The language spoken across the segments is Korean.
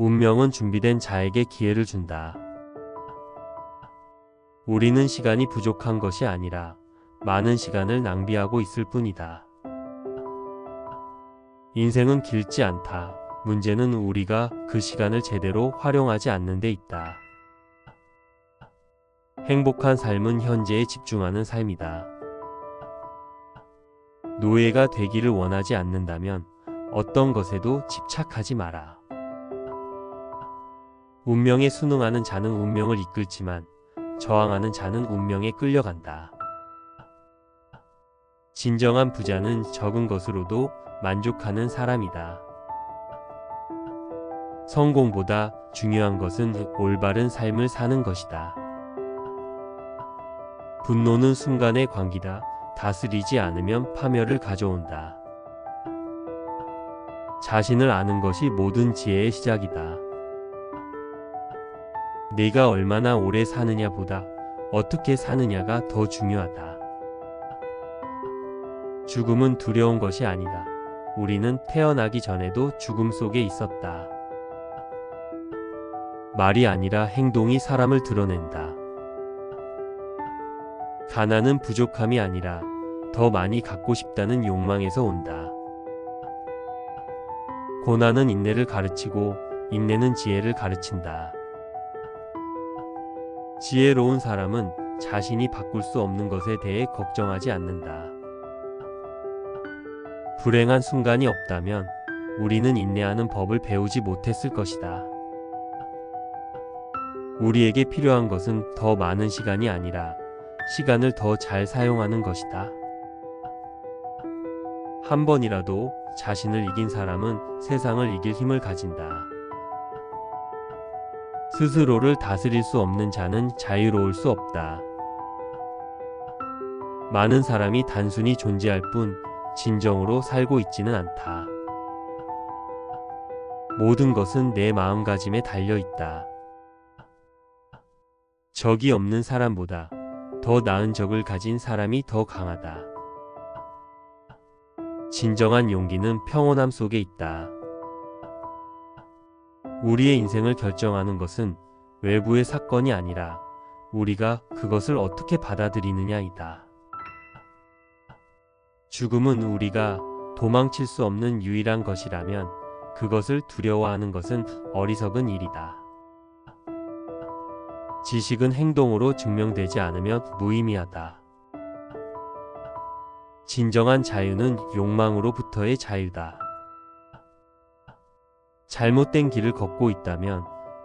운명은 준비된 자에게 기회를 준다. 우리는 시간이 부족한 것이 아니라 많은 시간을 낭비하고 있을 뿐이다. 인생은 길지 않다. 문제는 우리가 그 시간을 제대로 활용하지 않는 데 있다. 행복한 삶은 현재에 집중하는 삶이다. 노예가 되기를 원하지 않는다면 어떤 것에도 집착하지 마라. 운명에 순응하는 자는 운명을 이끌지만 저항하는 자는 운명에 끌려간다. 진정한 부자는 적은 것으로도 만족하는 사람이다. 성공보다 중요한 것은 올바른 삶을 사는 것이다. 분노는 순간의 광기다. 다스리지 않으면 파멸을 가져온다. 자신을 아는 것이 모든 지혜의 시작이다. 내가 얼마나 오래 사느냐 보다 어떻게 사느냐가 더 중요하다. 죽음은 두려운 것이 아니다. 우리는 태어나기 전에도 죽음 속에 있었다. 말이 아니라 행동이 사람을 드러낸다. 가난은 부족함이 아니라 더 많이 갖고 싶다는 욕망에서 온다. 고난은 인내를 가르치고 인내는 지혜를 가르친다. 지혜로운 사람은 자신이 바꿀 수 없는 것에 대해 걱정하지 않는다. 불행한 순간이 없다면 우리는 인내하는 법을 배우지 못했을 것이다. 우리에게 필요한 것은 더 많은 시간이 아니라 시간을 더 잘 사용하는 것이다. 한 번이라도 자신을 이긴 사람은 세상을 이길 힘을 가진다. 스스로를 다스릴 수 없는 자는 자유로울 수 없다. 많은 사람이 단순히 존재할 뿐 진정으로 살고 있지는 않다. 모든 것은 내 마음가짐에 달려 있다. 적이 없는 사람보다 더 나은 적을 가진 사람이 더 강하다. 진정한 용기는 평온함 속에 있다. 우리의 인생을 결정하는 것은 외부의 사건이 아니라 우리가 그것을 어떻게 받아들이느냐이다. 죽음은 우리가 도망칠 수 없는 유일한 것이라면 그것을 두려워하는 것은 어리석은 일이다. 지식은 행동으로 증명되지 않으면 무의미하다. 진정한 자유는 욕망으로부터의 자유다. 잘못된 길을 걷고 있다면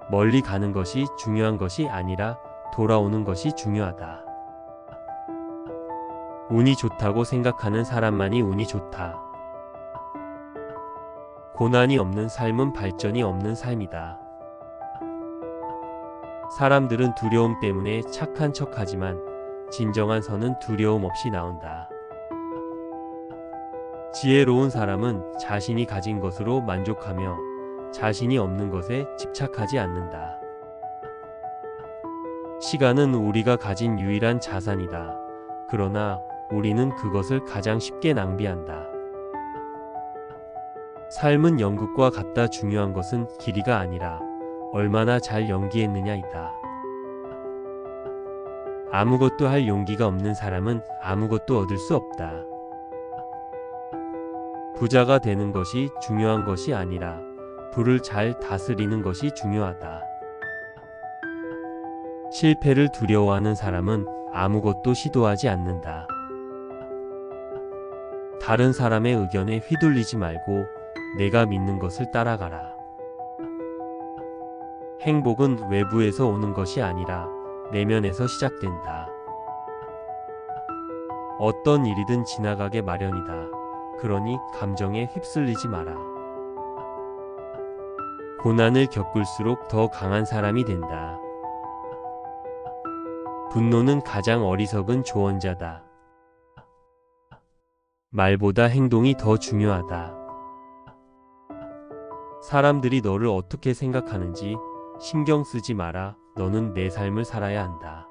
멀리 가는 것이 중요한 것이 아니라 돌아오는 것이 중요하다. 운이 좋다고 생각하는 사람만이 운이 좋다. 고난이 없는 삶은 발전이 없는 삶이다. 사람들은 두려움 때문에 착한 척 하지만 진정한 선은 두려움 없이 나온다. 지혜로운 사람은 자신이 가진 것으로 만족하며 자신이 없는 것에 집착하지 않는다. 시간은 우리가 가진 유일한 자산이다. 그러나 우리는 그것을 가장 쉽게 낭비한다. 삶은 연극과 같다 중요한 것은 길이가 아니라 얼마나 잘 연기했느냐이다. 아무것도 할 용기가 없는 사람은 아무것도 얻을 수 없다. 부자가 되는 것이 중요한 것이 아니라 불을 잘 다스리는 것이 중요하다. 실패를 두려워하는 사람은 아무것도 시도하지 않는다. 다른 사람의 의견에 휘둘리지 말고 내가 믿는 것을 따라가라. 행복은 외부에서 오는 것이 아니라 내면에서 시작된다. 어떤 일이든 지나가게 마련이다. 그러니 감정에 휩쓸리지 마라. 고난을 겪을수록 더 강한 사람이 된다. 분노는 가장 어리석은 조언자다. 말보다 행동이 더 중요하다. 사람들이 너를 어떻게 생각하는지 신경 쓰지 마라. 너는 내 삶을 살아야 한다.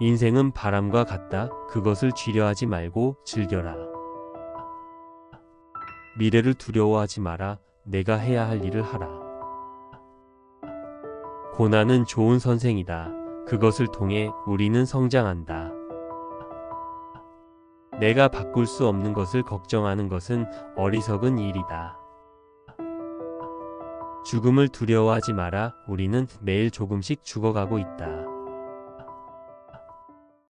인생은 바람과 같다. 그것을 쥐려하지 말고 즐겨라. 미래를 두려워하지 마라. 내가 해야 할 일을 하라. 고난은 좋은 선생이다. 그것을 통해 우리는 성장한다. 내가 바꿀 수 없는 것을 걱정하는 것은 어리석은 일이다. 죽음을 두려워하지 마라. 우리는 매일 조금씩 죽어가고 있다.